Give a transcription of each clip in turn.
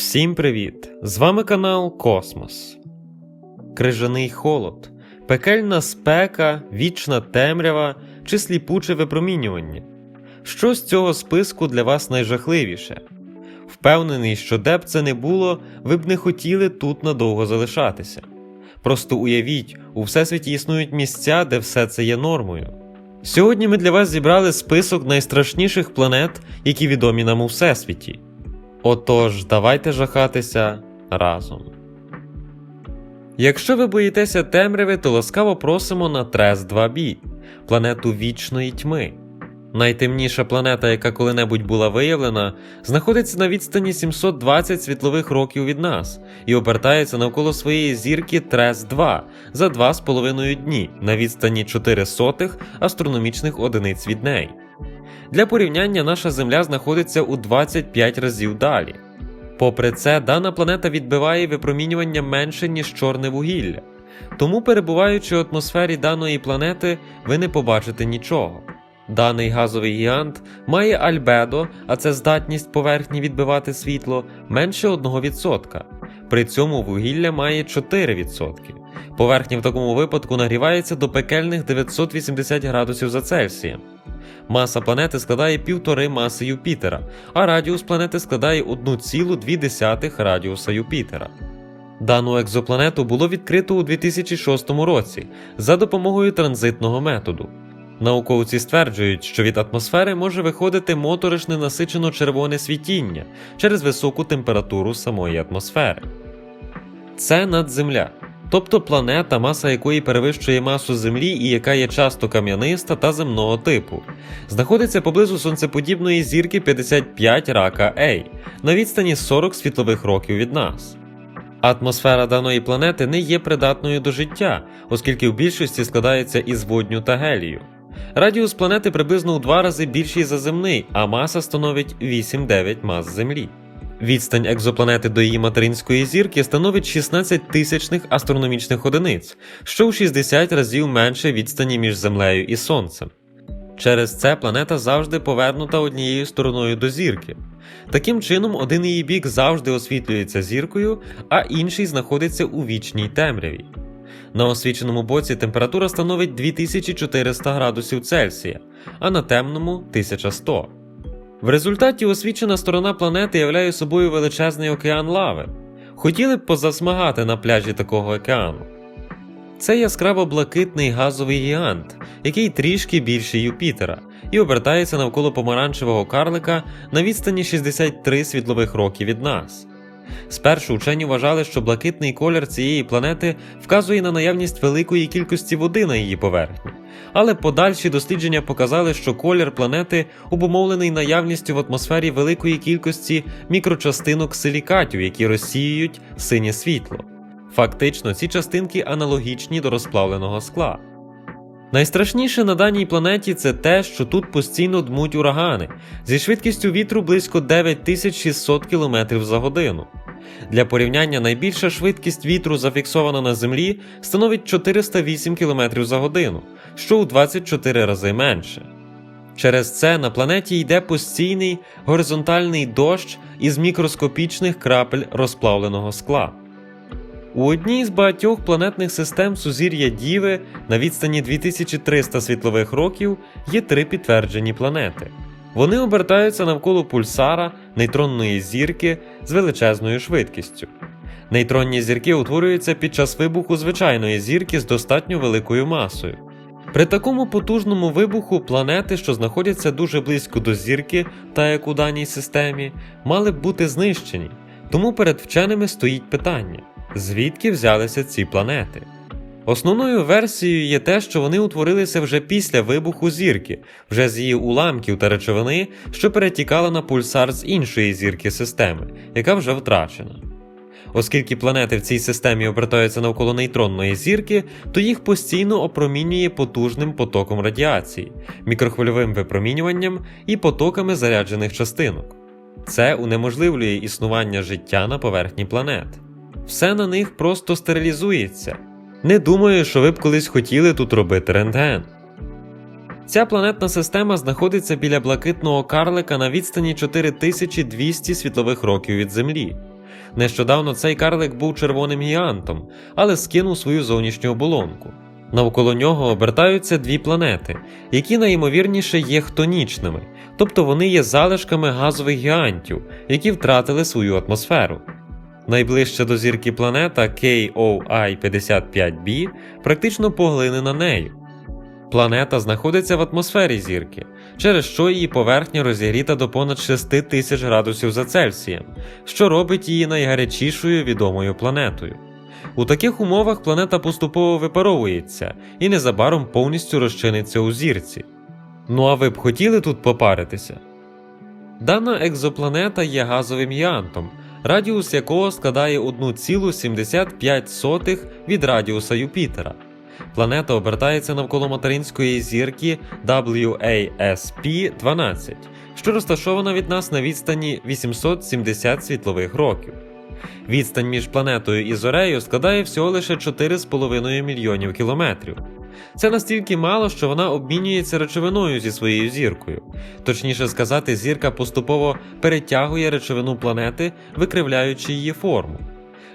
Всім привіт! З вами канал Космос. Крижаний холод, пекельна спека, вічна темрява чи сліпуче випромінювання. Що з цього списку для вас найжахливіше? Впевнений, що де б це не було, ви б не хотіли тут надовго залишатися. Просто уявіть, у всесвіті існують місця, де все це є нормою. Сьогодні ми для вас зібрали список найстрашніших планет, які відомі нам у всесвіті. Отож, давайте жахатися разом. Якщо ви боїтеся темряви, то ласкаво просимо на Трес 2b, планету вічної тьми. Найтемніша планета, яка коли-небудь була виявлена, знаходиться на відстані 720 світлових років від нас і обертається навколо своєї зірки Трес 2 за 2,5 дні на відстані 4 сотих астрономічних одиниць від неї. Для порівняння наша Земля знаходиться у 25 разів далі. Попри це, дана планета відбиває випромінювання менше, ніж чорне вугілля. Тому, перебуваючи в атмосфері даної планети, ви не побачите нічого. Даний газовий гігант має альбедо, а це здатність поверхні відбивати світло, менше 1%. При цьому вугілля має 4%. Поверхня в такому випадку нагрівається до пекельних 980 градусів за Цельсієм. Маса планети складає півтори маси Юпітера, а радіус планети складає 1,2 радіуса Юпітера. Дану екзопланету було відкрито у 2006 році за допомогою транзитного методу. Науковці стверджують, що від атмосфери може виходити моторошне насичено червоне світіння через високу температуру самої атмосфери. Це надземля, тобто планета, маса якої перевищує масу Землі і яка є часто кам'яниста та земного типу, знаходиться поблизу сонцеподібної зірки 55 рака Ей на відстані 40 світлових років від нас. Атмосфера даної планети не є придатною до життя, оскільки в більшості складається із водню та гелію. Радіус планети приблизно у два рази більший за земний, а маса становить 8-9 мас Землі. Відстань екзопланети до її материнської зірки становить 16 тисячних астрономічних одиниць, що у 60 разів менше відстані між Землею і Сонцем. Через це планета завжди повернута однією стороною до зірки. Таким чином, один її бік завжди освітлюється зіркою, а інший знаходиться у вічній темряві. На освіченому боці температура становить 2400 градусів Цельсія, а на темному 1100. В результаті освічена сторона планети являє собою величезний океан лави. Хотіли б позасмагати на пляжі такого океану. Це яскраво блакитний газовий гігант, який трішки більший Юпітера, і обертається навколо помаранчевого карлика на відстані 63 світлових років від нас. Спершу вчені вважали, що блакитний колір цієї планети вказує на наявність великої кількості води на її поверхні, але подальші дослідження показали, що колір планети обумовлений наявністю в атмосфері великої кількості мікрочастинок силікатів, які розсіюють синє світло. Фактично, ці частинки аналогічні до розплавленого скла. Найстрашніше на даній планеті це те, що тут постійно дмуть урагани зі швидкістю вітру близько 9600 км за годину. Для порівняння найбільша швидкість вітру, зафіксована на Землі, становить 408 км за годину, що у 24 рази менше. Через це на планеті йде постійний горизонтальний дощ із мікроскопічних крапель розплавленого скла. У одній з багатьох планетних систем сузір'я Діви на відстані 2300 світлових років є три підтверджені планети. Вони обертаються навколо пульсара нейтронної зірки з величезною швидкістю. Нейтронні зірки утворюються під час вибуху звичайної зірки з достатньо великою масою. При такому потужному вибуху планети, що знаходяться дуже близько до зірки, та як у даній системі, мали б бути знищені, тому перед вченими стоїть питання звідки взялися ці планети. Основною версією є те, що вони утворилися вже після вибуху зірки, вже з її уламків та речовини, що перетікала на пульсар з іншої зірки системи, яка вже втрачена. Оскільки планети в цій системі обертаються навколо нейтронної зірки, то їх постійно опромінює потужним потоком радіації, мікрохвильовим випромінюванням і потоками заряджених частинок. Це унеможливлює існування життя на поверхні планет. Все на них просто стерилізується. Не думаю, що ви б колись хотіли тут робити рентген. Ця планетна система знаходиться біля блакитного карлика на відстані 4200 світлових років від Землі. Нещодавно цей карлик був червоним гігантом, але скинув свою зовнішню оболонку. Навколо нього обертаються дві планети, які найімовірніше є хтонічними, тобто вони є залишками газових гігантів, які втратили свою атмосферу. Найближча до зірки планета KOI-55b практично поглинена нею. Планета знаходиться в атмосфері зірки, через що її поверхня розігріта до понад 6 тисяч градусів за Цельсієм, що робить її найгарячішою відомою планетою. У таких умовах планета поступово випаровується і незабаром повністю розчиниться у зірці. Ну а ви б хотіли тут попаритися? Дана екзопланета є газовим гігантом, радіус якого складає 1,75 від радіуса Юпітера. Планета обертається навколо материнської зірки WASP-12, що розташована від нас на відстані 870 світлових років. Відстань між планетою і зорею складає всього лише 4,5 мільйонів кілометрів. Це настільки мало, що вона обмінюється речовиною зі своєю зіркою. Точніше сказати, зірка поступово перетягує речовину планети, викривляючи її форму.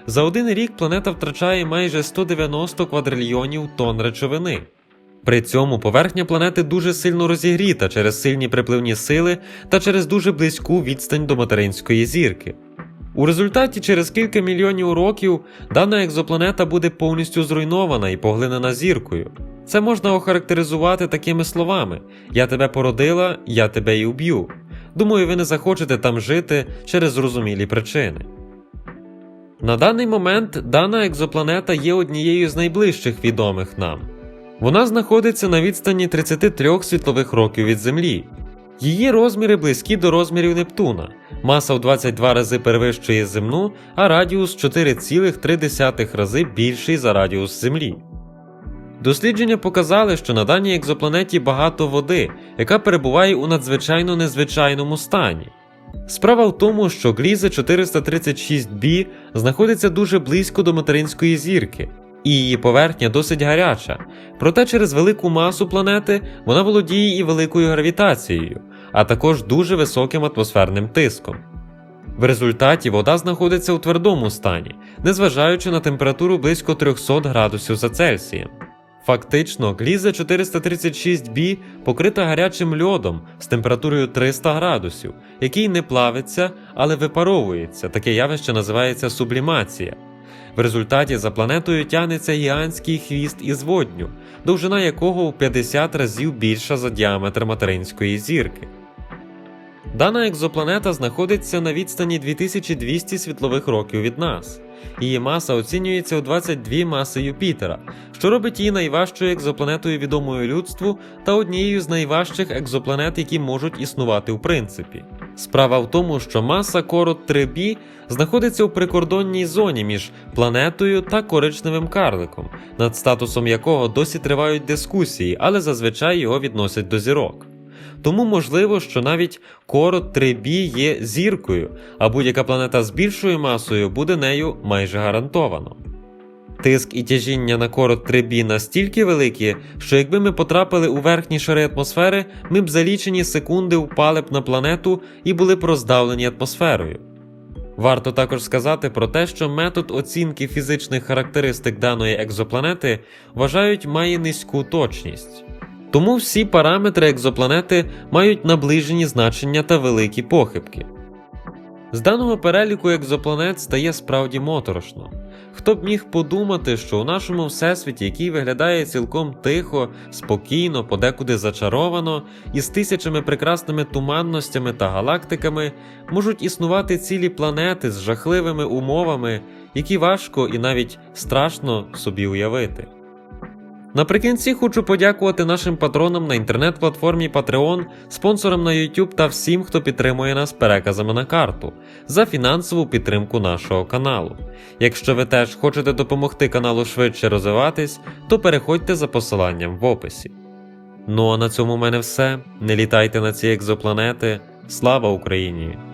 За один рік планета втрачає майже 190 квадрильйонів тонн речовини. При цьому поверхня планети дуже сильно розігріта через сильні припливні сили та через дуже близьку відстань до материнської зірки. У результаті через кілька мільйонів років дана екзопланета буде повністю зруйнована і поглинена зіркою. Це можна охарактеризувати такими словами: Я тебе породила, я тебе і вб'ю. Думаю, ви не захочете там жити через зрозумілі причини. На даний момент дана екзопланета є однією з найближчих відомих нам. Вона знаходиться на відстані 33 світлових років від Землі. Її розміри близькі до розмірів Нептуна, маса в 22 рази перевищує земну, а радіус 4,3 рази більший за радіус Землі. Дослідження показали, що на даній екзопланеті багато води, яка перебуває у надзвичайно незвичайному стані. Справа в тому, що Глізе 436b знаходиться дуже близько до материнської зірки, і її поверхня досить гаряча, проте через велику масу планети вона володіє і великою гравітацією, а також дуже високим атмосферним тиском. В результаті вода знаходиться у твердому стані, незважаючи на температуру близько 300 градусів за Цельсієм. Фактично, гліза 436b покрита гарячим льодом з температурою 300 градусів, який не плавиться, але випаровується. Таке явище називається сублімація. В результаті за планетою тягнеться гігантський хвіст із водню, довжина якого в 50 разів більша за діаметр материнської зірки. Дана екзопланета знаходиться на відстані 2200 світлових років від нас. Її маса оцінюється у 22 маси Юпітера, що робить її найважчою екзопланетою відомою людству та однією з найважчих екзопланет, які можуть існувати в принципі. Справа в тому, що маса Корот 3b знаходиться у прикордонній зоні між планетою та коричневим карликом, над статусом якого досі тривають дискусії, але зазвичай його відносять до зірок. Тому можливо, що навіть корот 3b є зіркою, а будь-яка планета з більшою масою буде нею майже гарантовано. Тиск і тяжіння на корот 3b настільки великі, що якби ми потрапили у верхні шари атмосфери, ми б за лічені секунди впали б на планету і були б роздавлені атмосферою. Варто також сказати про те, що метод оцінки фізичних характеристик даної екзопланети вважають має низьку точність. Тому всі параметри екзопланети мають наближені значення та великі похибки. З даного переліку екзопланет стає справді моторошно. Хто б міг подумати, що у нашому всесвіті, який виглядає цілком тихо, спокійно, подекуди зачаровано, із тисячами прекрасними туманностями та галактиками, можуть існувати цілі планети з жахливими умовами, які важко і навіть страшно собі уявити. Наприкінці хочу подякувати нашим патронам на інтернет-платформі Patreon, спонсорам на YouTube та всім, хто підтримує нас переказами на карту за фінансову підтримку нашого каналу. Якщо ви теж хочете допомогти каналу швидше розвиватись, то переходьте за посиланням в описі. Ну а на цьому в мене все. Не літайте на ці екзопланети. Слава Україні!